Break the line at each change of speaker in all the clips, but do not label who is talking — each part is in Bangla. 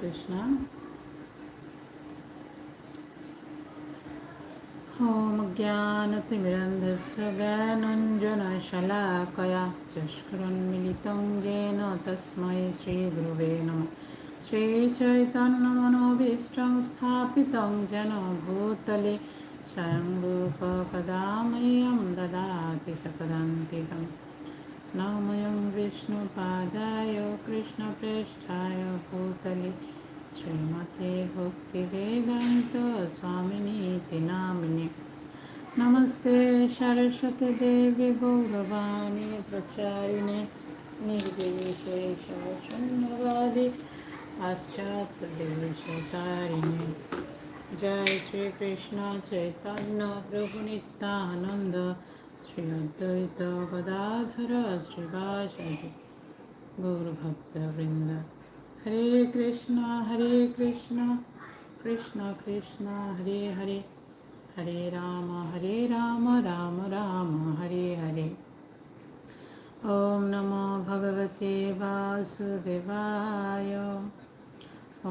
কৃষ্ণ ॐ ज्ञानतिमिरन्धस्य ज्ञानञ्जनशलाकया चष्करन्मिलितं येन तस्मै श्रीगुरुवे नमः श्रीचैतन्यमनोभीष्टं स्थापितं जन भूतले स्वयं रूपकदा मह्यं ददाति शकदन्तिकम् नमयं विष्णुपादाय कृष्णप्रेष्ठाय भूतले श्रीमते भक्तिवेदान्तस्वामिनीति नाम्नि नमस्ते सरस्वतीदेवि गौरवाणी प्रचारिणे निर्विशेषवादि পাশ্চাত্যদেশতারিণী जय श्रीकृष्ण चैतन्य প্রভু নিত্যানন্দ শ্রীঅদ্বৈত গদাধর শ্রীবাসাদি গৌরভক্তবৃন্দ হরে কৃষ্ণ হরে কৃষ্ণ কৃষ্ণ কৃষ্ণ হরে হরে হরে রাম হরে রাম রাম রাম হরে হরে ॐ नमो भगवते वासुदेवाय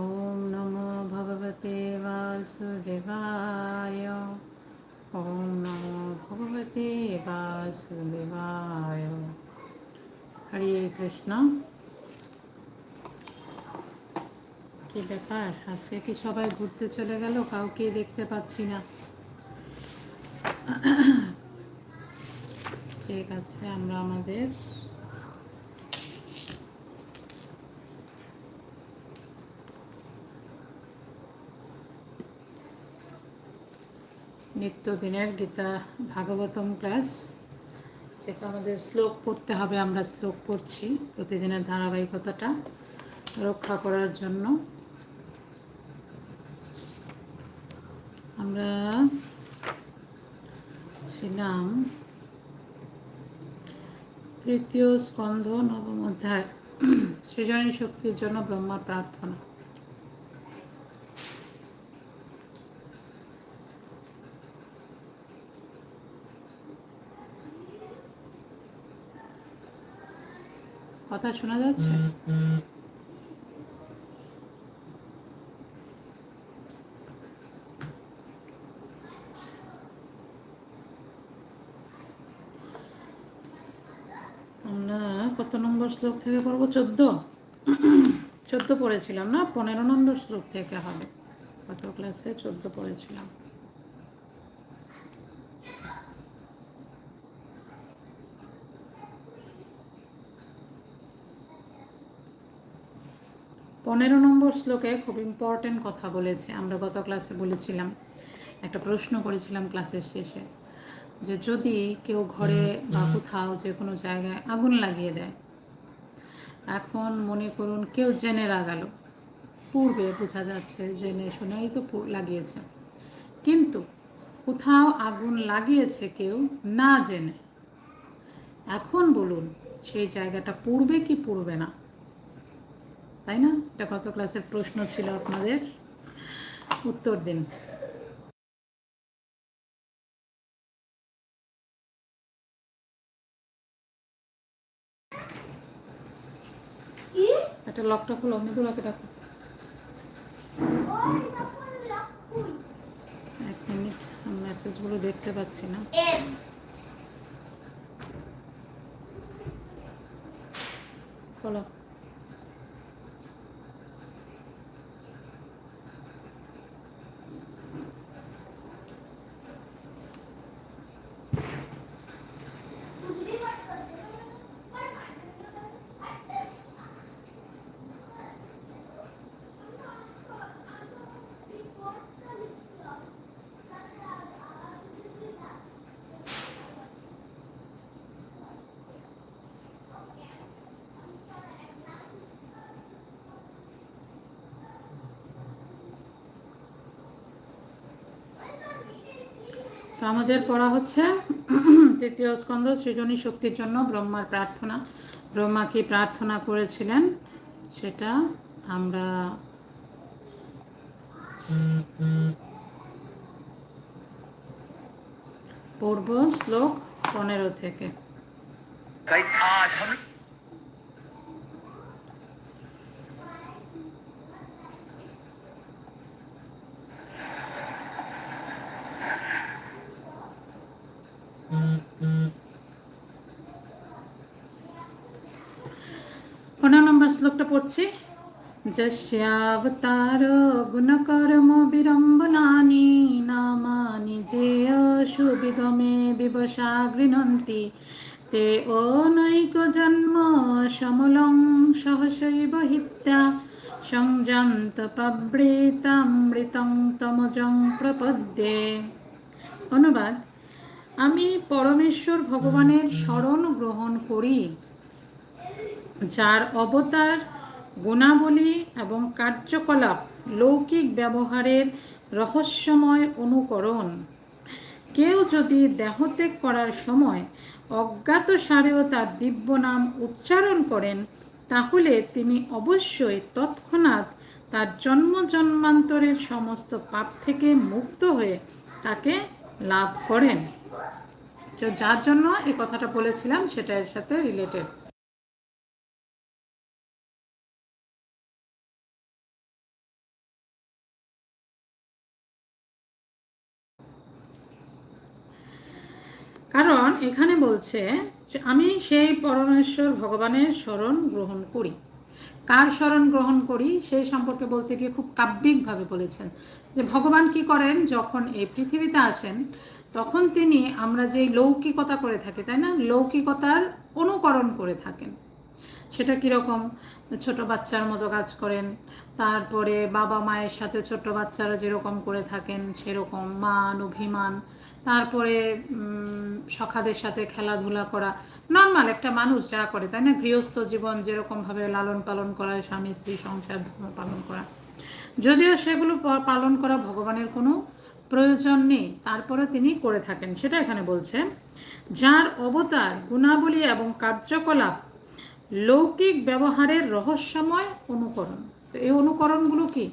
ॐ नमो भगवते वासुदेवाय ওম নমো ভগবতে বাসুদেবায় হরে কৃষ্ণ কি ব্যাপার আজকে কি সবাই ঘুরতে চলে গেল কাউকে দেখতে পাচ্ছি না ঠিক আছে আমরা আমাদের নিত্যদিনের গীতা ভাগবতম ক্লাস যেহেতু আমাদের শ্লোক পড়তে হবে আমরা শ্লোক পড়ছি প্রতিদিনের ধারাবাহিকতাটা রক্ষা করার জন্য আমরা ছিলাম তৃতীয় স্কন্ধ নবম অধ্যায় সৃজনী শক্তির জন্য ব্রহ্মা প্রার্থনা কথা শোনা যাচ্ছে আমরা কত নম্বর শ্লোক থেকে পড়বো চোদ্দ চোদ্দ পড়েছিলাম না পনেরো নম্বর শ্লোক থেকে হবে কত ক্লাসে চোদ্দ পড়েছিলাম পনেরো নম্বর শ্লোকে খুব ইম্পর্টেন্ট কথা বলেছে আমরা গত ক্লাসে বলেছিলাম একটা প্রশ্ন করেছিলাম ক্লাসের শেষে যে যদি কেউ ঘরে বা কোথাও যে কোনো জায়গায় আগুন লাগিয়ে দেয় এখন মনে করুন কেউ জেনে লাগালো পূর্বে বোঝা যাচ্ছে জেনে শুনেই তো লাগিয়েছে কিন্তু কোথাও আগুন লাগিয়েছে কেউ না জেনে এখন বলুন সেই জায়গাটা পূর্বে কি পূর্বে না তাই না এটা কত ক্লাসের প্রশ্ন ছিল আপনাদের উত্তর দিন একটা লকটা খুলো মৃদু লকে ডাকো এক মিনিট আমি মেসেজগুলো দেখতে পাচ্ছি না খোলো তো আমাদের পড়া হচ্ছে তৃতীয় স্কন্ধ সৃজনী শক্তির জন্য ব্রহ্মার প্রার্থনা ব্রহ্মা কি প্রার্থনা করেছিলেন সেটা আমরা পড়ব শ্লোক পনেরো থেকে আজ যশ্যাবতার গুণকর্ম বিড়ম্বনানি নামানি যে সুবিগমে বিবসা গৃহন্তি তে ও নৈক জন্ম সমলং সহসৈব হিত্যা সংযন্ত পাবৃতামৃতং তমজং প্রপদ্যে অনুবাদ আমি পরমেশ্বর ভগবানের স্মরণ গ্রহণ করি যার অবতার গুণাবলী এবং কার্যকলাপ লৌকিক ব্যবহারের রহস্যময় অনুকরণ কেউ যদি দেহত্যাগ করার সময় অজ্ঞাত সারেও তার দিব্য নাম উচ্চারণ করেন তাহলে তিনি অবশ্যই তৎক্ষণাৎ তার জন্ম জন্মান্তরের সমস্ত পাপ থেকে মুক্ত হয়ে তাকে লাভ করেন তো যার জন্য এই কথাটা বলেছিলাম সেটার সাথে রিলেটেড এখানে বলছে যে আমি সেই পরমেশ্বর ভগবানের স্মরণ গ্রহণ করি কার স্মরণ গ্রহণ করি সেই সম্পর্কে বলতে গিয়ে খুব কাব্যিকভাবে বলেছেন যে ভগবান কি করেন যখন এই পৃথিবীতে আসেন তখন তিনি আমরা যে লৌকিকতা করে থাকি তাই না লৌকিকতার অনুকরণ করে থাকেন সেটা কীরকম ছোট বাচ্চার মতো কাজ করেন তারপরে বাবা মায়ের সাথে ছোট বাচ্চারা যেরকম করে থাকেন সেরকম মান অভিমান তারপরে সখাদের সাথে খেলাধুলা করা নর্মাল একটা মানুষ যা করে তাই না গৃহস্থ জীবন যেরকমভাবে লালন পালন করা স্বামী স্ত্রী সংসার ধর্ম পালন করা যদিও সেগুলো পালন করা ভগবানের কোনো প্রয়োজন নেই তারপরে তিনি করে থাকেন সেটা এখানে বলছে যার অবতার গুণাবলী এবং কার্যকলাপ লৌকিক ব্যবহারের রহস্যময় অনুকরণ তো এই অনুকরণগুলো কি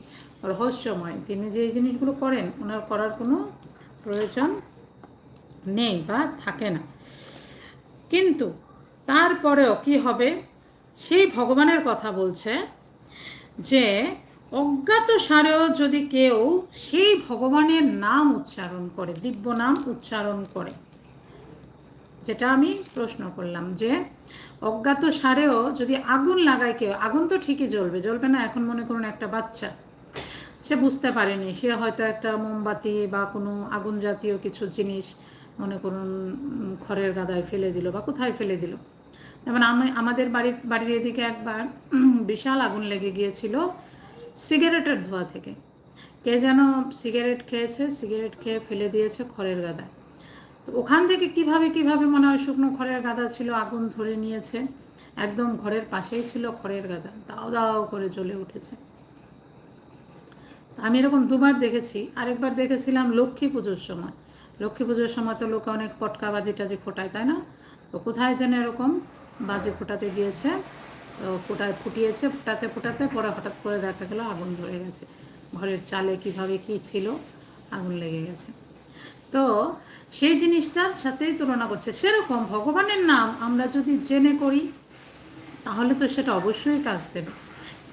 রহস্যময় তিনি যে জিনিসগুলো করেন ওনার করার কোনো প্রয়োজন নেই বা থাকে না কিন্তু তারপরেও কি হবে সেই ভগবানের কথা বলছে যে অজ্ঞাত সারেও যদি কেউ সেই ভগবানের নাম উচ্চারণ করে দিব্য নাম উচ্চারণ করে যেটা আমি প্রশ্ন করলাম যে অজ্ঞাত সারেও যদি আগুন লাগায় কেউ আগুন তো ঠিকই জ্বলবে জ্বলবে না এখন মনে করুন একটা বাচ্চা সে বুঝতে পারেনি সে হয়তো একটা মোমবাতি বা কোনো আগুন জাতীয় কিছু জিনিস মনে করুন খড়ের গাদায় ফেলে দিল বা কোথায় ফেলে দিল যেমন আমি আমাদের বাড়ির বাড়ির এদিকে একবার বিশাল আগুন লেগে গিয়েছিল সিগারেটের ধোয়া থেকে কে যেন সিগারেট খেয়েছে সিগারেট খেয়ে ফেলে দিয়েছে খড়ের গাদায় তো ওখান থেকে কিভাবে কিভাবে মনে হয় শুকনো খড়ের গাদা ছিল আগুন ধরে নিয়েছে একদম ঘরের পাশেই ছিল খড়ের গাদা দাও দাও করে জ্বলে উঠেছে আমি এরকম দুবার দেখেছি আরেকবার দেখেছিলাম লক্ষ্মী পুজোর সময় লক্ষ্মী পুজোর সময় তো লোকে অনেক পটকা বাজি টাজি ফোটায় তাই না তো কোথায় যেন এরকম বাজি ফোটাতে গিয়েছে তো ফোটায় ফুটিয়েছে ফোটাতে ফোটাতে পরে হঠাৎ করে দেখা গেলো আগুন ধরে গেছে ঘরের চালে কিভাবে কি ছিল আগুন লেগে গেছে তো সেই জিনিসটার সাথেই তুলনা করছে সেরকম ভগবানের নাম আমরা যদি জেনে করি তাহলে তো সেটা অবশ্যই কাজ দেবে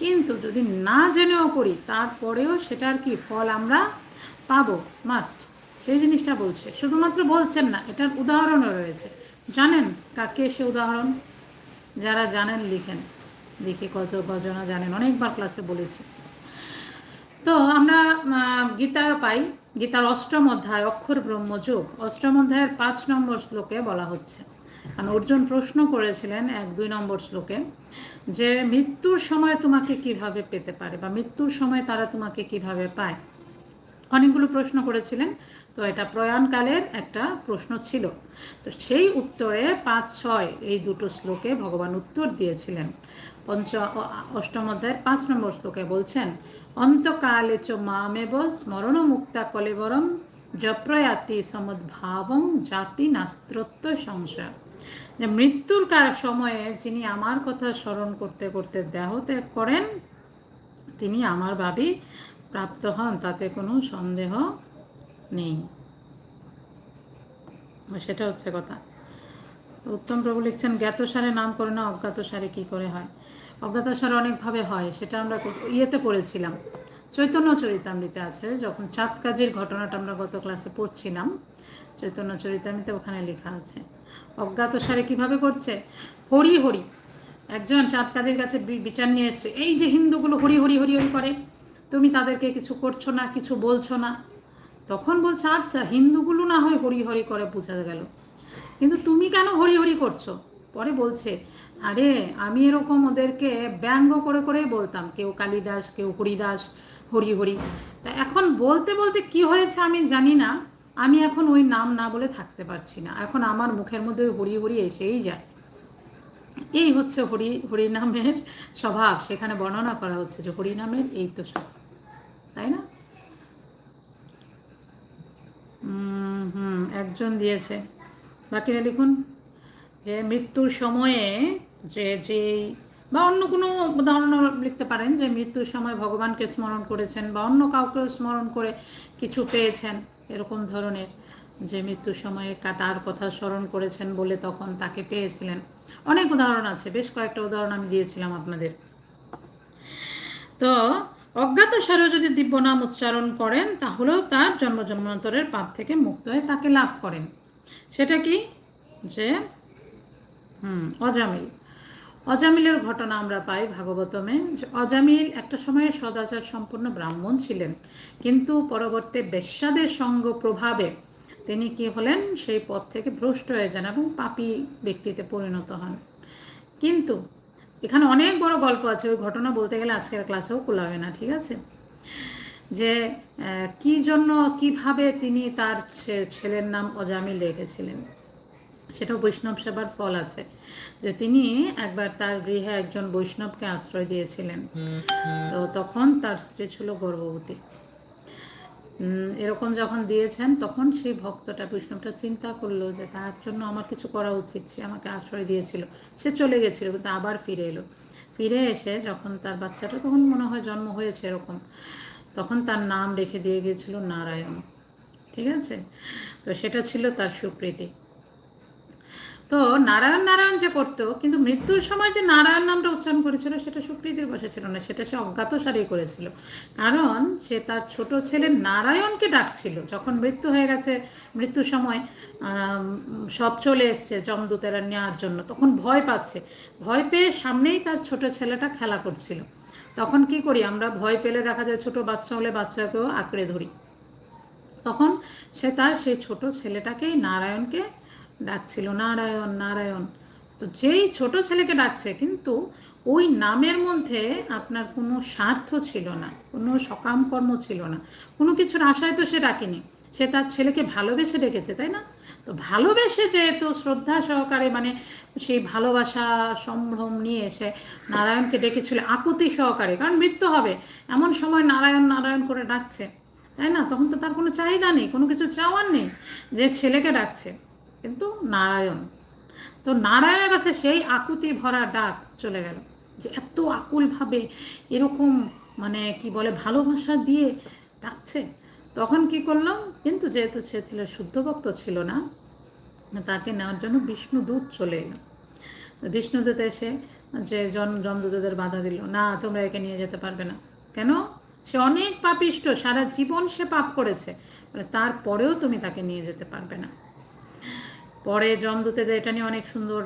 কিন্তু যদি না জেনেও করি তারপরেও সেটার কি ফল আমরা পাবো মাস্ট সেই জিনিসটা বলছে শুধুমাত্র বলছেন না এটার উদাহরণও রয়েছে জানেন কাকে সে উদাহরণ যারা জানেন লিখেন দেখে কজ গজনা জানেন অনেকবার ক্লাসে বলেছি তো আমরা গীতা পাই গীতার অষ্টম অধ্যায় অক্ষর ব্রহ্মযোগ অষ্টম অধ্যায়ের পাঁচ নম্বর শ্লোকে বলা হচ্ছে কারণ অর্জুন প্রশ্ন করেছিলেন এক দুই নম্বর শ্লোকে যে মৃত্যুর সময় তোমাকে কিভাবে পেতে পারে বা মৃত্যুর সময় তারা তোমাকে কিভাবে পায় অনেকগুলো প্রশ্ন করেছিলেন তো এটা প্রয়াণকালের একটা প্রশ্ন ছিল তো সেই উত্তরে পাঁচ ছয় এই দুটো শ্লোকে ভগবান উত্তর দিয়েছিলেন পঞ্চ অষ্টম অধ্যায়ের পাঁচ নম্বর শ্লোকে বলছেন অন্তকালে চ মামেব স্মরণ মুক্তা কলেবরম জপ্রয়াতি সমদ্ভাবং জাতি নাস্ত্রত্ব সংসার যে মৃত্যুর সময়ে যিনি আমার কথা স্মরণ করতে করতে দেহ ত্যাগ করেন তিনি আমার ভাবি প্রাপ্ত হন তাতে কোনো সন্দেহ নেই সেটা হচ্ছে কথা উত্তম প্রভু লিখছেন জ্ঞাত সারে নাম করে না অজ্ঞাত সারে কী করে হয় অজ্ঞাতসারে অনেকভাবে হয় সেটা আমরা ইয়েতে পড়েছিলাম চৈতন্য চরিতামৃতে আছে যখন চাঁদ কাজের ঘটনাটা আমরা গত ক্লাসে পড়ছিলাম চৈতন্য চরিতামৃতে ওখানে লেখা আছে অজ্ঞাতসারে কিভাবে করছে হরি হরি একজন চাঁদ কাজের কাছে বিচার নিয়ে এসছে এই যে হিন্দুগুলো হরি হরি হরি হরি করে তুমি তাদেরকে কিছু করছো না কিছু বলছো না তখন বলছে আচ্ছা হিন্দুগুলো না হয় হরি হরি করে বোঝা গেল কিন্তু তুমি কেন হরি হরি করছো পরে বলছে আরে আমি এরকম ওদেরকে ব্যঙ্গ করে করেই বলতাম কেউ কালিদাস কেউ হরিদাস হরি হরি তা এখন বলতে বলতে কি হয়েছে আমি জানি না আমি এখন ওই নাম না বলে থাকতে পারছি না এখন আমার মুখের মধ্যে ওই হরি হরি এসেই যায় এই হচ্ছে হরি হরিনামের স্বভাব সেখানে বর্ণনা করা হচ্ছে যে হরিনামের এই তো সব তাই না হুম একজন দিয়েছে বাকিরা লিখুন যে মৃত্যুর সময়ে যে যে বা অন্য কোনো উদাহরণ লিখতে পারেন যে মৃত্যুর সময় ভগবানকে স্মরণ করেছেন বা অন্য কাউকেও স্মরণ করে কিছু পেয়েছেন এরকম ধরনের যে মৃত্যুর সময়ে তার কথা স্মরণ করেছেন বলে তখন তাকে পেয়েছিলেন অনেক উদাহরণ আছে বেশ কয়েকটা উদাহরণ আমি দিয়েছিলাম আপনাদের তো অজ্ঞাত স্বরে যদি দিব্য নাম উচ্চারণ করেন তাহলেও তার জন্ম জন্মান্তরের পাপ থেকে মুক্ত হয়ে তাকে লাভ করেন সেটা কি যে হুম অজামিল অজামিলের ঘটনা আমরা পাই ভাগবতমে অজামিল একটা সময়ে সদাচার সম্পূর্ণ ব্রাহ্মণ ছিলেন কিন্তু পরবর্তী বেশ্যাদের সঙ্গ প্রভাবে তিনি কি হলেন সেই পথ থেকে ভ্রষ্ট হয়ে যান এবং পাপি ব্যক্তিতে পরিণত হন কিন্তু এখানে অনেক বড় গল্প আছে ওই ঘটনা বলতে গেলে আজকের ক্লাসেও হবে না ঠিক আছে যে কি জন্য কিভাবে তিনি তার ছেলের নাম অজামিল রেখেছিলেন সেটাও বৈষ্ণব সেবার ফল আছে যে তিনি একবার তার গৃহে একজন বৈষ্ণবকে আশ্রয় দিয়েছিলেন তো তখন তার স্ত্রী ছিল গর্ভবতী এরকম যখন দিয়েছেন তখন সেই ভক্তটা বৈষ্ণবটা চিন্তা করলো যে তার জন্য আমার কিছু করা উচিত সে আমাকে আশ্রয় দিয়েছিল সে চলে গেছিল কিন্তু আবার ফিরে এলো ফিরে এসে যখন তার বাচ্চাটা তখন মনে হয় জন্ম হয়েছে এরকম তখন তার নাম রেখে দিয়ে গিয়েছিল নারায়ণ ঠিক আছে তো সেটা ছিল তার স্বীকৃতি তো নারায়ণ নারায়ণ যে করতো কিন্তু মৃত্যুর সময় যে নারায়ণ নামটা উচ্চারণ করেছিল সেটা সুকৃতির বসে ছিল না সেটা সে অজ্ঞাত সারিয়ে করেছিল কারণ সে তার ছোট ছেলে নারায়ণকে ডাকছিল যখন মৃত্যু হয়ে গেছে মৃত্যুর সময় সব চলে এসছে যমদূতেরা নেওয়ার জন্য তখন ভয় পাচ্ছে ভয় পেয়ে সামনেই তার ছোট ছেলেটা খেলা করছিল তখন কি করি আমরা ভয় পেলে দেখা যায় ছোট বাচ্চা হলে বাচ্চাকেও আঁকড়ে ধরি তখন সে তার সেই ছোট ছেলেটাকেই নারায়ণকে ডাকছিল নারায়ণ নারায়ণ তো যেই ছোট ছেলেকে ডাকছে কিন্তু ওই নামের মধ্যে আপনার কোনো স্বার্থ ছিল না কোনো সকাম কর্ম ছিল না কোনো কিছুর আশায় তো সে ডাকেনি সে তার ছেলেকে ভালোবেসে ডেকেছে তাই না তো ভালোবেসে যেহেতু শ্রদ্ধা সহকারে মানে সেই ভালোবাসা সম্ভ্রম নিয়ে এসে নারায়ণকে ডেকেছিল আকুতি সহকারে কারণ মৃত্যু হবে এমন সময় নারায়ণ নারায়ণ করে ডাকছে তাই না তখন তো তার কোনো চাহিদা নেই কোনো কিছু চাওয়ার নেই যে ছেলেকে ডাকছে কিন্তু নারায়ণ তো নারায়ণের কাছে সেই আকুতি ভরা ডাক চলে গেল যে এত আকুলভাবে এরকম মানে কি বলে ভালোবাসা দিয়ে ডাকছে তখন কি করলাম কিন্তু যেহেতু সে ছিল শুদ্ধভক্ত ছিল না তাকে নেওয়ার জন্য বিষ্ণুদূত চলে এলো বিষ্ণুদূত এসে যে জন জন্মদূতদের বাধা দিল না তোমরা একে নিয়ে যেতে পারবে না কেন সে অনেক পাপিষ্ট সারা জীবন সে পাপ করেছে তারপরেও তুমি তাকে নিয়ে যেতে পারবে না পরে যমদূতেদের এটা নিয়ে অনেক সুন্দর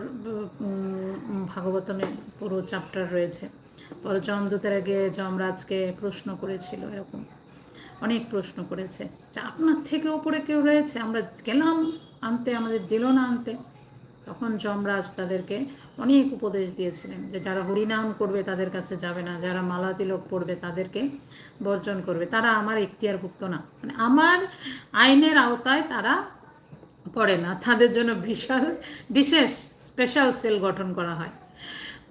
ভাগবতনের পুরো চ্যাপ্টার রয়েছে পরে যমদূতের আগে যমরাজকে প্রশ্ন করেছিল এরকম অনেক প্রশ্ন করেছে যে আপনার থেকে ওপরে কেউ রয়েছে আমরা গেলাম আনতে আমাদের দিল না আনতে তখন যমরাজ তাদেরকে অনেক উপদেশ দিয়েছিলেন যে যারা হরিনাম করবে তাদের কাছে যাবে না যারা মালা তিলক পড়বে তাদেরকে বর্জন করবে তারা আমার ইখতিয়ারভুক্ত না মানে আমার আইনের আওতায় তারা পড়ে না তাদের জন্য বিশাল বিশেষ স্পেশাল সেল গঠন করা হয়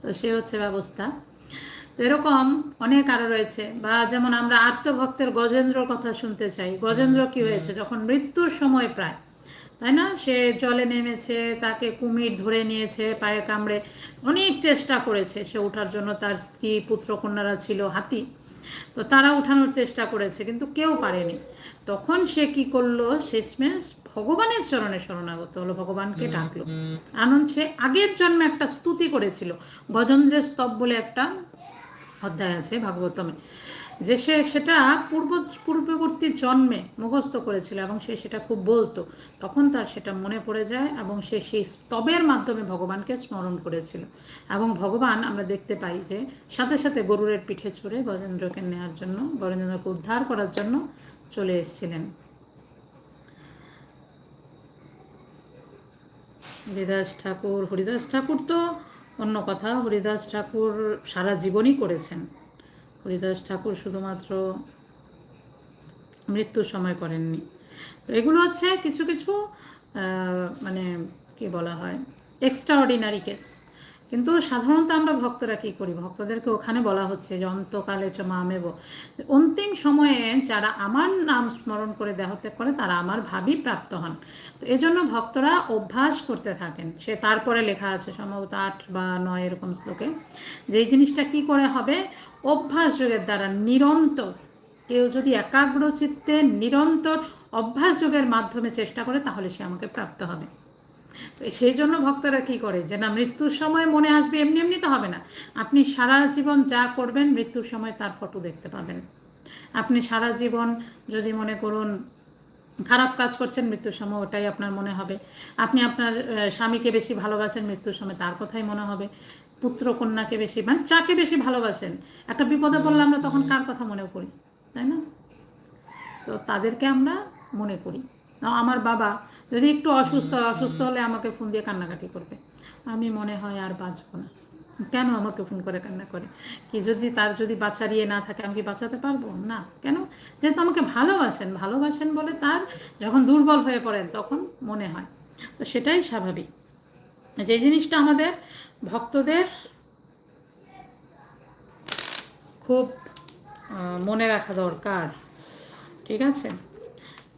তো সে হচ্ছে ব্যবস্থা তো এরকম অনেক আরও রয়েছে বা যেমন আমরা আর্তভক্তের গজেন্দ্রর কথা শুনতে চাই গজেন্দ্র কি হয়েছে যখন মৃত্যুর সময় প্রায় তাই না সে জলে নেমেছে তাকে কুমির ধরে নিয়েছে পায়ে কামড়ে অনেক চেষ্টা করেছে সে ওঠার জন্য তার স্ত্রী পুত্র কন্যারা ছিল হাতি তো তারা উঠানোর চেষ্টা করেছে কিন্তু কেউ পারেনি তখন সে কি করলো শেষমেশ ভগবানের চরণে শরণাগত হলো ভগবানকে ডাকলো আনন্দ সে আগের জন্মে একটা স্তুতি করেছিল গজেন্দ্রের স্তব বলে একটা অধ্যায় আছে ভাগবতমে যে সে সেটা পূর্ব পূর্ববর্তী জন্মে মুখস্থ করেছিল এবং সে সেটা খুব বলতো তখন তার সেটা মনে পড়ে যায় এবং সে সেই স্তবের মাধ্যমে ভগবানকে স্মরণ করেছিল এবং ভগবান আমরা দেখতে পাই যে সাথে সাথে গরুরের পিঠে চড়ে গজেন্দ্রকে নেওয়ার জন্য গজেন্দ্রকে উদ্ধার করার জন্য চলে এসেছিলেন হরিদাস ঠাকুর হরিদাস ঠাকুর তো অন্য কথা হরিদাস ঠাকুর সারা জীবনই করেছেন হরিদাস ঠাকুর শুধুমাত্র মৃত্যুর সময় করেননি তো এগুলো হচ্ছে কিছু কিছু মানে কি বলা হয় এক্সট্রা অর্ডিনারি কেস কিন্তু সাধারণত আমরা ভক্তরা কি করি ভক্তদেরকে ওখানে বলা হচ্ছে যে অন্তকালে চ মামেব অন্তিম সময়ে যারা আমার নাম স্মরণ করে দেহত্যাগ করে তারা আমার ভাবি প্রাপ্ত হন তো এজন্য ভক্তরা অভ্যাস করতে থাকেন সে তারপরে লেখা আছে সম্ভবত আট বা নয় এরকম শ্লোকে যে এই জিনিসটা কি করে হবে অভ্যাস যোগের দ্বারা নিরন্তর কেউ যদি একাগ্র চিত্তে নিরন্তর অভ্যাস যোগের মাধ্যমে চেষ্টা করে তাহলে সে আমাকে প্রাপ্ত হবে তো সেই জন্য ভক্তরা কি করে যে না মৃত্যুর সময় মনে আসবে এমনি এমনি তো হবে না আপনি সারা জীবন যা করবেন মৃত্যুর সময় তার ফটো দেখতে পাবেন আপনি সারা জীবন যদি মনে করুন খারাপ কাজ করছেন মৃত্যুর সময় ওটাই আপনার মনে হবে আপনি আপনার স্বামীকে বেশি ভালোবাসেন মৃত্যুর সময় তার কথাই মনে হবে পুত্র কন্যাকে বেশি মানে যাকে বেশি ভালোবাসেন একটা বিপদে পড়লে আমরা তখন কার কথা মনে করি তাই না তো তাদেরকে আমরা মনে করি আমার বাবা যদি একটু অসুস্থ অসুস্থ হলে আমাকে ফোন দিয়ে কান্নাকাটি করবে আমি মনে হয় আর বাঁচবো না কেন আমাকে ফোন করে কান্না করে কি যদি তার যদি বাচ্চা ইয়ে না থাকে আমি কি বাঁচাতে পারবো না কেন যেহেতু আমাকে ভালোবাসেন ভালোবাসেন বলে তার যখন দুর্বল হয়ে পড়েন তখন মনে হয় তো সেটাই স্বাভাবিক যে জিনিসটা আমাদের ভক্তদের খুব মনে রাখা দরকার ঠিক আছে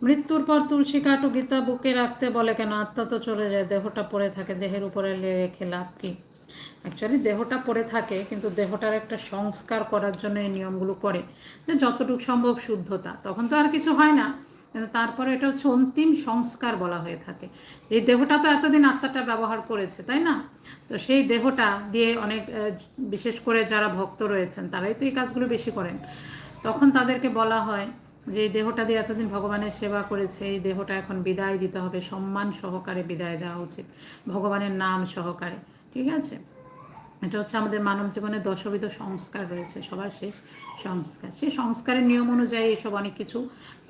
মৃত্যুর পর তুলসী কাটু গীতা বুকে রাখতে বলে কেন আত্মা তো চলে যায় দেহটা পড়ে থাকে দেহের উপরে রেখে লাভ কি অ্যাকচুয়ালি দেহটা পড়ে থাকে কিন্তু দেহটার একটা সংস্কার করার জন্য এই নিয়মগুলো করে যতটুকু সম্ভব শুদ্ধতা তখন তো আর কিছু হয় না কিন্তু তারপরে এটা হচ্ছে অন্তিম সংস্কার বলা হয়ে থাকে এই দেহটা তো এতদিন আত্মাটা ব্যবহার করেছে তাই না তো সেই দেহটা দিয়ে অনেক বিশেষ করে যারা ভক্ত রয়েছেন তারাই তো এই কাজগুলো বেশি করেন তখন তাদেরকে বলা হয় যে দেহটা দিয়ে এতদিন ভগবানের সেবা করেছে এই দেহটা এখন বিদায় দিতে হবে সম্মান সহকারে বিদায় দেওয়া উচিত ভগবানের নাম সহকারে ঠিক আছে এটা হচ্ছে আমাদের মানব জীবনে দশবিধ সংস্কার রয়েছে সবার শেষ সংস্কার সেই সংস্কারের নিয়ম অনুযায়ী এসব অনেক কিছু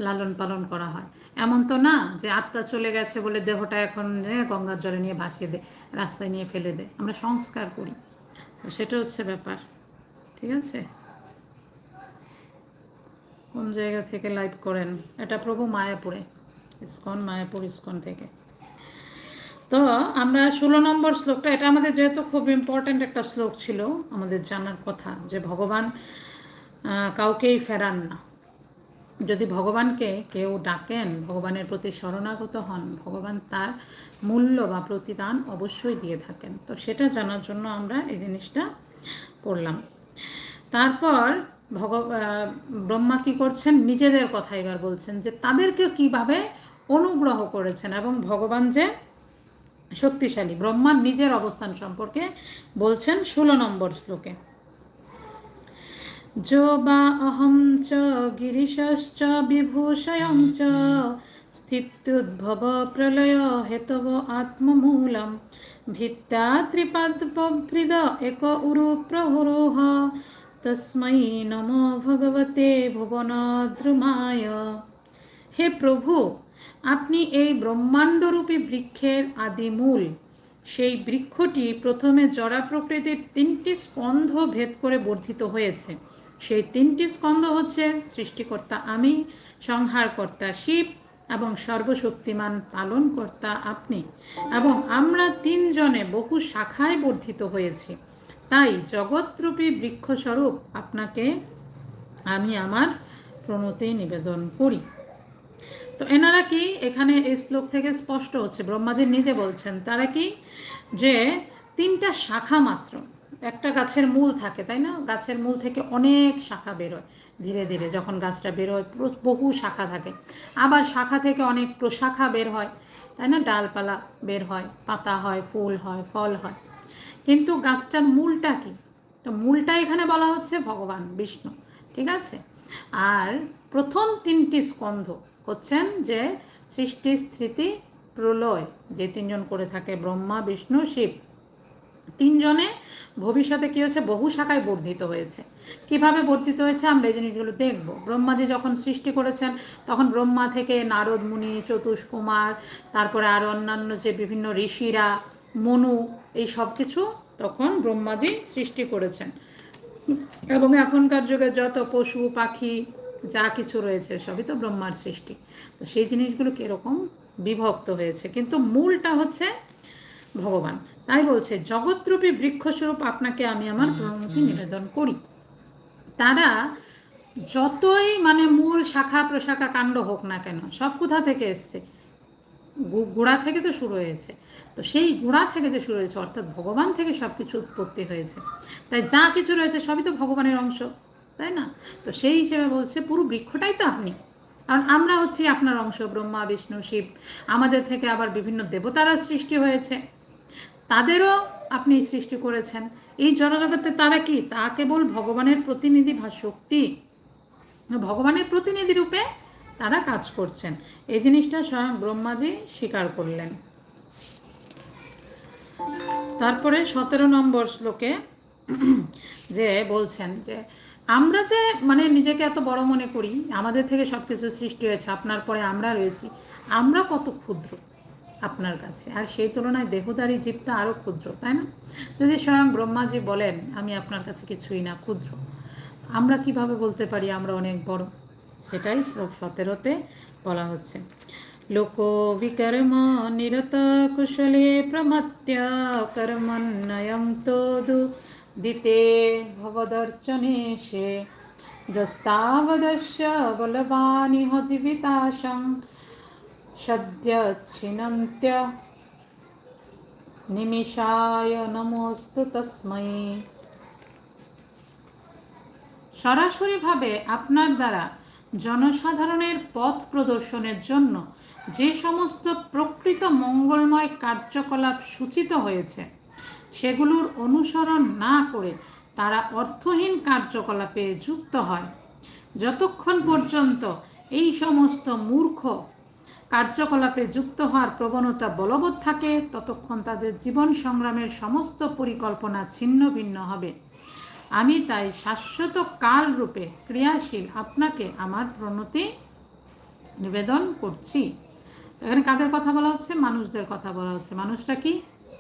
লালন পালন করা হয় এমন তো না যে আত্মা চলে গেছে বলে দেহটা এখন গঙ্গার জলে নিয়ে ভাসিয়ে দেয় রাস্তায় নিয়ে ফেলে দেয় আমরা সংস্কার করি তো সেটা হচ্ছে ব্যাপার ঠিক আছে কোন জায়গা থেকে লাইভ করেন এটা প্রভু মায়াপুরে ইস্কন মায়াপুর ইস্কন থেকে তো আমরা ষোলো নম্বর শ্লোকটা এটা আমাদের যেহেতু খুব ইম্পর্ট্যান্ট একটা শ্লোক ছিল আমাদের জানার কথা যে ভগবান কাউকেই ফেরান না যদি ভগবানকে কেউ ডাকেন ভগবানের প্রতি শরণাগত হন ভগবান তার মূল্য বা প্রতিদান অবশ্যই দিয়ে থাকেন তো সেটা জানার জন্য আমরা এই জিনিসটা পড়লাম তারপর ভগ ব্রহ্মা কী করছেন নিজেদের কথা এবার বলছেন যে তাদেরকে কিভাবে অনুগ্রহ করেছেন এবং ভগবান যে শক্তিশালী ব্রহ্মার নিজের অবস্থান সম্পর্কে বলছেন ষোলো নম্বর শ্লোকে যো বা অহম চ গিরিশশ্চ বিভূষয়ং চ স্থিত্যুদ্ভব প্রলয় হেতব আত্মমূলম ভিত্তা ত্রিপাদ এক উরু প্রহরোহ তস্মৈ নম ভগবতে ভুবনদ্রুমায় হে প্রভু আপনি এই ব্রহ্মাণ্ডরূপী বৃক্ষের আদি মূল সেই বৃক্ষটি প্রথমে জরা প্রকৃতির তিনটি স্কন্ধ ভেদ করে বর্ধিত হয়েছে সেই তিনটি স্কন্ধ হচ্ছে সৃষ্টিকর্তা আমি সংহারকর্তা শিব এবং সর্বশক্তিমান পালনকর্তা আপনি এবং আমরা তিনজনে বহু শাখায় বর্ধিত হয়েছি তাই জগৎরূপী বৃক্ষস্বরূপ আপনাকে আমি আমার প্রণতি নিবেদন করি তো এনারা কি এখানে এই শ্লোক থেকে স্পষ্ট হচ্ছে ব্রহ্মাজি নিজে বলছেন তারা কি যে তিনটা শাখা মাত্র একটা গাছের মূল থাকে তাই না গাছের মূল থেকে অনেক শাখা বেরোয় ধীরে ধীরে যখন গাছটা বেরোয় বহু শাখা থাকে আবার শাখা থেকে অনেক প্রশাখা বের হয় তাই না ডালপালা বের হয় পাতা হয় ফুল হয় ফল হয় কিন্তু গাছটার মূলটা কি তো মূলটা এখানে বলা হচ্ছে ভগবান বিষ্ণু ঠিক আছে আর প্রথম তিনটি স্কন্ধ হচ্ছেন যে সৃষ্টি স্থিতি প্রলয় যে তিনজন করে থাকে ব্রহ্মা বিষ্ণু শিব তিনজনে ভবিষ্যতে কী হয়েছে বহু শাখায় বর্ধিত হয়েছে কিভাবে বর্ধিত হয়েছে আমরা এই জিনিসগুলো দেখব ব্রহ্মা যে যখন সৃষ্টি করেছেন তখন ব্রহ্মা থেকে নারদ মুনি চতুষ কুমার তারপরে আর অন্যান্য যে বিভিন্ন ঋষিরা মনু এই সব কিছু তখন ব্রহ্মাজি সৃষ্টি করেছেন এবং এখনকার যুগে যত পশু পাখি যা কিছু রয়েছে সবই তো ব্রহ্মার সৃষ্টি তো সেই জিনিসগুলো কীরকম বিভক্ত হয়েছে কিন্তু মূলটা হচ্ছে ভগবান তাই বলছে জগৎরূপী বৃক্ষস্বরূপ আপনাকে আমি আমার প্রণতি নিবেদন করি তারা যতই মানে মূল শাখা প্রশাখা কাণ্ড হোক না কেন সব কোথা থেকে এসছে গোড়া থেকে তো শুরু হয়েছে তো সেই গোড়া থেকে যে শুরু হয়েছে অর্থাৎ ভগবান থেকে সব কিছু উৎপত্তি হয়েছে তাই যা কিছু রয়েছে সবই তো ভগবানের অংশ তাই না তো সেই হিসেবে বলছে পুরো বৃক্ষটাই তো আপনি কারণ আমরা হচ্ছি আপনার অংশ ব্রহ্মা বিষ্ণু শিব আমাদের থেকে আবার বিভিন্ন দেবতারা সৃষ্টি হয়েছে তাদেরও আপনি সৃষ্টি করেছেন এই জনজগতে তারা কি তা কেবল ভগবানের প্রতিনিধি বা শক্তি ভগবানের প্রতিনিধি রূপে তারা কাজ করছেন এই জিনিসটা স্বয়ং ব্রহ্মাজি স্বীকার করলেন তারপরে সতেরো নম্বর শ্লোকে যে বলছেন যে আমরা যে মানে নিজেকে এত বড় মনে করি আমাদের থেকে সব কিছু সৃষ্টি হয়েছে আপনার পরে আমরা রয়েছি আমরা কত ক্ষুদ্র আপনার কাছে আর সেই তুলনায় দেহদারী জীবটা আরও ক্ষুদ্র তাই না যদি স্বয়ং ব্রহ্মাজি বলেন আমি আপনার কাছে কিছুই না ক্ষুদ্র আমরা কিভাবে বলতে পারি আমরা অনেক বড় সেটাই শ্লোক সতেরোতে বলা হচ্ছে লোক বিকর্ম নিরত কুশলে প্রমত্য কর্মন্নয়ম তোদু দিতে ভবদর্চনে সে দস্তাবদস্য বলবানি হজীবিতাশং সদ্যচ্ছিনন্ত্য নিমিষায় নমস্তু তস্মৈ সরাসরিভাবে আপনার দ্বারা জনসাধারণের পথ প্রদর্শনের জন্য যে সমস্ত প্রকৃত মঙ্গলময় কার্যকলাপ সূচিত হয়েছে সেগুলোর অনুসরণ না করে তারা অর্থহীন কার্যকলাপে যুক্ত হয় যতক্ষণ পর্যন্ত এই সমস্ত মূর্খ কার্যকলাপে যুক্ত হওয়ার প্রবণতা বলবৎ থাকে ততক্ষণ তাদের জীবন সংগ্রামের সমস্ত পরিকল্পনা ছিন্ন ভিন্ন হবে আমি তাই শাশ্বত কাল রূপে ক্রিয়াশীল আপনাকে আমার প্রণতি নিবেদন করছি এখানে কাদের কথা বলা হচ্ছে মানুষদের কথা বলা হচ্ছে মানুষটা কি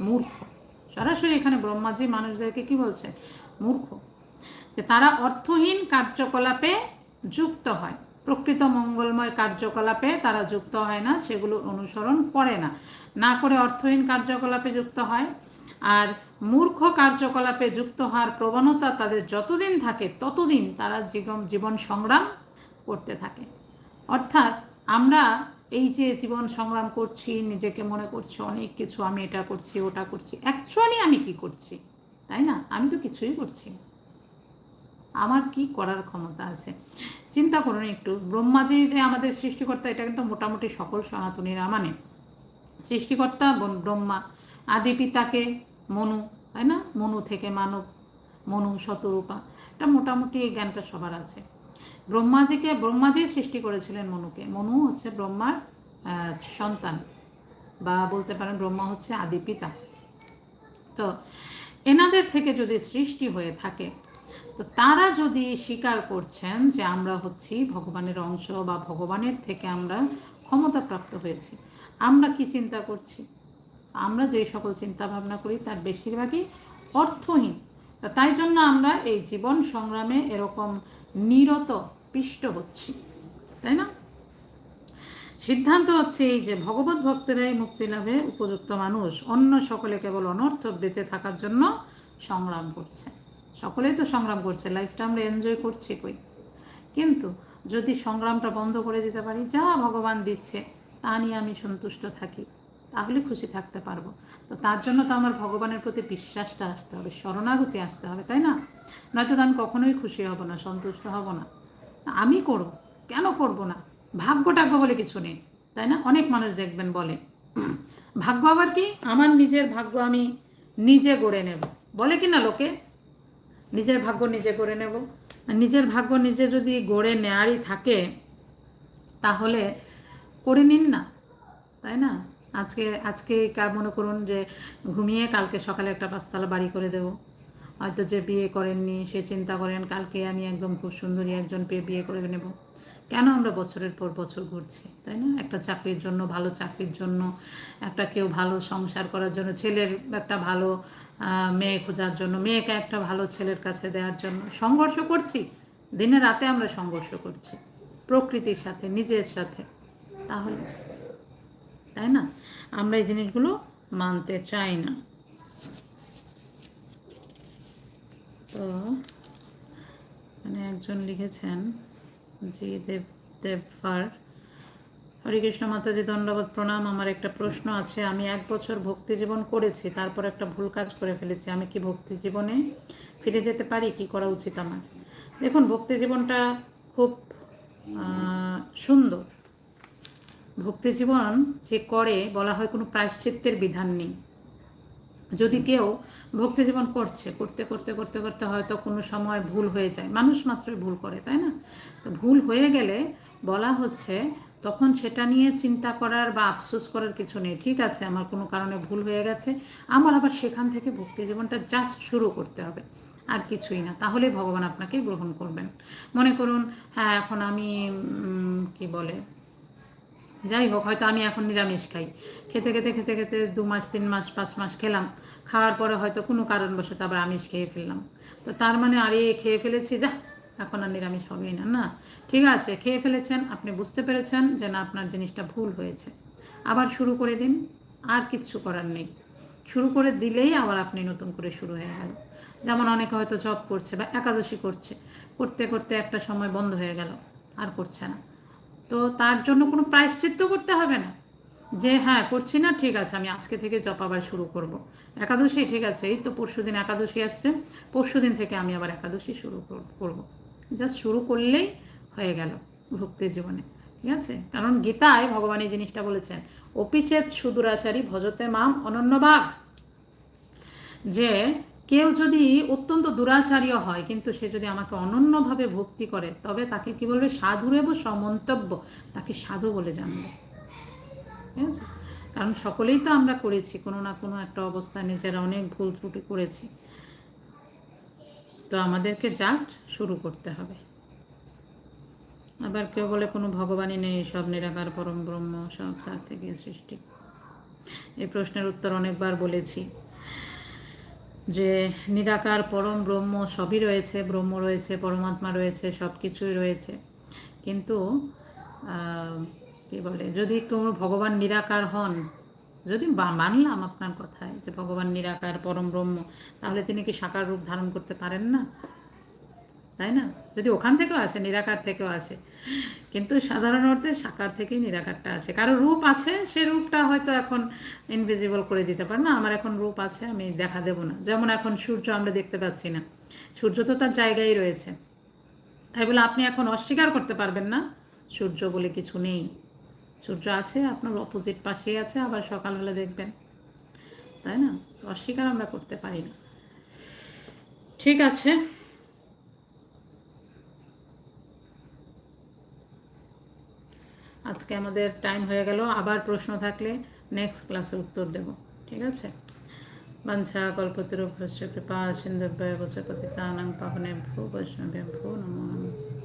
মূর্খ সরাসরি এখানে ব্রহ্মাজি মানুষদেরকে কি বলছেন মূর্খ যে তারা অর্থহীন কার্যকলাপে যুক্ত হয় প্রকৃত মঙ্গলময় কার্যকলাপে তারা যুক্ত হয় না সেগুলো অনুসরণ করে না না করে অর্থহীন কার্যকলাপে যুক্ত হয় আর মূর্খ কার্যকলাপে যুক্ত হওয়ার প্রবণতা তাদের যতদিন থাকে ততদিন তারা জীবন জীবন সংগ্রাম করতে থাকে অর্থাৎ আমরা এই যে জীবন সংগ্রাম করছি নিজেকে মনে করছি অনেক কিছু আমি এটা করছি ওটা করছি অ্যাকচুয়ালি আমি কি করছি তাই না আমি তো কিছুই করছি আমার কি করার ক্ষমতা আছে চিন্তা করুন একটু ব্রহ্মাজি যে আমাদের সৃষ্টিকর্তা এটা কিন্তু মোটামুটি সকল সনাতনীরা মানে সৃষ্টিকর্তা ব্রহ্মা আদি পিতাকে মনু তাই না মনু থেকে মানব মনু শতরূপা এটা মোটামুটি এই জ্ঞানটা সবার আছে ব্রহ্মাজিকে ব্রহ্মাজি সৃষ্টি করেছিলেন মনুকে মনু হচ্ছে ব্রহ্মার সন্তান বা বলতে পারেন ব্রহ্মা হচ্ছে আদি পিতা তো এনাদের থেকে যদি সৃষ্টি হয়ে থাকে তো তারা যদি স্বীকার করছেন যে আমরা হচ্ছি ভগবানের অংশ বা ভগবানের থেকে আমরা ক্ষমতাপ্রাপ্ত হয়েছি আমরা কি চিন্তা করছি আমরা যে সকল চিন্তা ভাবনা করি তার বেশিরভাগই অর্থহীন তাই জন্য আমরা এই জীবন সংগ্রামে এরকম নিরত পিষ্ট হচ্ছি তাই না সিদ্ধান্ত হচ্ছে এই যে ভগবত ভক্তেরাই মুক্তি লাভে উপযুক্ত মানুষ অন্য সকলে কেবল অনর্থ বেঁচে থাকার জন্য সংগ্রাম করছে সকলেই তো সংগ্রাম করছে লাইফটা আমরা এনজয় করছি কই কিন্তু যদি সংগ্রামটা বন্ধ করে দিতে পারি যা ভগবান দিচ্ছে তা নিয়ে আমি সন্তুষ্ট থাকি তাহলে খুশি থাকতে পারবো তো তার জন্য তো আমার ভগবানের প্রতি বিশ্বাসটা আসতে হবে শরণাগতি আসতে হবে তাই না নয়তো আমি কখনোই খুশি হব না সন্তুষ্ট হব না আমি করব কেন করব না ভাগ্য টাগ্য বলে কিছু নেই তাই না অনেক মানুষ দেখবেন বলে ভাগ্য আবার কি আমার নিজের ভাগ্য আমি নিজে গড়ে নেব বলে কি না লোকে নিজের ভাগ্য নিজে গড়ে নেব নিজের ভাগ্য নিজে যদি গড়ে নেয়ারই থাকে তাহলে করে নিন না তাই না আজকে আজকে কার মনে করুন যে ঘুমিয়ে কালকে সকালে একটা পাঁচতলা বাড়ি করে দেবো হয়তো যে বিয়ে করেননি সে চিন্তা করেন কালকে আমি একদম খুব সুন্দরী একজন পেয়ে বিয়ে করে নেব কেন আমরা বছরের পর বছর ঘুরছি তাই না একটা চাকরির জন্য ভালো চাকরির জন্য একটা কেউ ভালো সংসার করার জন্য ছেলের একটা ভালো মেয়ে খোঁজার জন্য মেয়েকে একটা ভালো ছেলের কাছে দেওয়ার জন্য সংঘর্ষ করছি দিনে রাতে আমরা সংঘর্ষ করছি প্রকৃতির সাথে নিজের সাথে তাহলে তাই না আমরা এই জিনিসগুলো মানতে চাই না তো মানে একজন লিখেছেন জি দেব দেবভার কৃষ্ণ মাতাজি ধন্যবাদ প্রণাম আমার একটা প্রশ্ন আছে আমি এক বছর ভক্তি জীবন করেছি তারপর একটা ভুল কাজ করে ফেলেছি আমি কি ভক্তি জীবনে ফিরে যেতে পারি কি করা উচিত আমার দেখুন ভক্তি জীবনটা খুব সুন্দর ভক্তি জীবন যে করে বলা হয় কোনো প্রায়শ্চিত্তের বিধান নেই যদি কেউ ভক্তি জীবন করছে করতে করতে করতে করতে হয়তো কোনো সময় ভুল হয়ে যায় মানুষ মাত্রই ভুল করে তাই না তো ভুল হয়ে গেলে বলা হচ্ছে তখন সেটা নিয়ে চিন্তা করার বা আফসোস করার কিছু নেই ঠিক আছে আমার কোনো কারণে ভুল হয়ে গেছে আমার আবার সেখান থেকে ভক্তি জীবনটা জাস্ট শুরু করতে হবে আর কিছুই না তাহলে ভগবান আপনাকে গ্রহণ করবেন মনে করুন হ্যাঁ এখন আমি কি বলে যাই হোক হয়তো আমি এখন নিরামিষ খাই খেতে খেতে খেতে খেতে দু মাস তিন মাস পাঁচ মাস খেলাম খাওয়ার পরে হয়তো কোনো কারণবশত আবার আমিষ খেয়ে ফেললাম তো তার মানে আর এ খেয়ে ফেলেছি যা এখন আর নিরামিষ হবেই না না ঠিক আছে খেয়ে ফেলেছেন আপনি বুঝতে পেরেছেন যে না আপনার জিনিসটা ভুল হয়েছে আবার শুরু করে দিন আর কিচ্ছু করার নেই শুরু করে দিলেই আবার আপনি নতুন করে শুরু হয়ে গেল যেমন অনেকে হয়তো জব করছে বা একাদশী করছে করতে করতে একটা সময় বন্ধ হয়ে গেল আর করছে না তো তার জন্য কোনো প্রায়শ্চিত্ত করতে হবে না যে হ্যাঁ করছি না ঠিক আছে আমি আজকে থেকে জপ আবার শুরু করব। একাদশী ঠিক আছে এই তো পরশু দিন একাদশী আসছে পরশু দিন থেকে আমি আবার একাদশী শুরু করব। জাস্ট শুরু করলেই হয়ে গেল ভক্তি জীবনে ঠিক আছে কারণ গীতায় ভগবান এই জিনিসটা বলেছেন অপিচেত সুদূরাচারী ভজতে মাম অনন্য ভাব যে কেউ যদি অত্যন্ত দুরাচারীয় হয় কিন্তু সে যদি আমাকে অনন্যভাবে ভক্তি করে তবে তাকে কি বলবে সাধু এবং সমন্তব্য তাকে সাধু বলে জানবে ঠিক আছে কারণ সকলেই তো আমরা করেছি কোনো না কোনো একটা অবস্থায় নিজেরা অনেক ভুল ত্রুটি করেছি তো আমাদেরকে জাস্ট শুরু করতে হবে আবার কেউ বলে কোনো ভগবানই নেই সব নিরাকার পরম ব্রহ্ম সব তার থেকে সৃষ্টি এই প্রশ্নের উত্তর অনেকবার বলেছি যে নিরাকার পরম ব্রহ্ম সবই রয়েছে ব্রহ্ম রয়েছে পরমাত্মা রয়েছে সব কিছুই রয়েছে কিন্তু কী বলে যদি কোনো ভগবান নিরাকার হন যদি মানলাম আপনার কথায় যে ভগবান নিরাকার পরম ব্রহ্ম তাহলে তিনি কি সাকার রূপ ধারণ করতে পারেন না তাই না যদি ওখান থেকেও আসে নিরাকার থেকেও আসে কিন্তু সাধারণ অর্থে সাকার থেকেই নিরাকারটা আছে কারো রূপ আছে সে রূপটা হয়তো এখন ইনভিজিবল করে দিতে পারে না আমার এখন রূপ আছে আমি দেখা দেব না যেমন এখন সূর্য আমরা দেখতে পাচ্ছি না সূর্য তো তার জায়গায় রয়েছে তাই বলে আপনি এখন অস্বীকার করতে পারবেন না সূর্য বলে কিছু নেই সূর্য আছে আপনার অপোজিট পাশেই আছে আবার সকাল হলে দেখবেন তাই না অস্বীকার আমরা করতে পারি না ঠিক আছে আজকে আমাদের টাইম হয়ে গেল আবার প্রশ্ন থাকলে নেক্সট ক্লাসে উত্তর দেব ঠিক আছে বাঞ্ছা কল্পতরু ভস্য কৃপা সিন্ধুভ্যয় বচপতিতানাং পাবনে ভূ বৈষ্ণবে ভূ নমো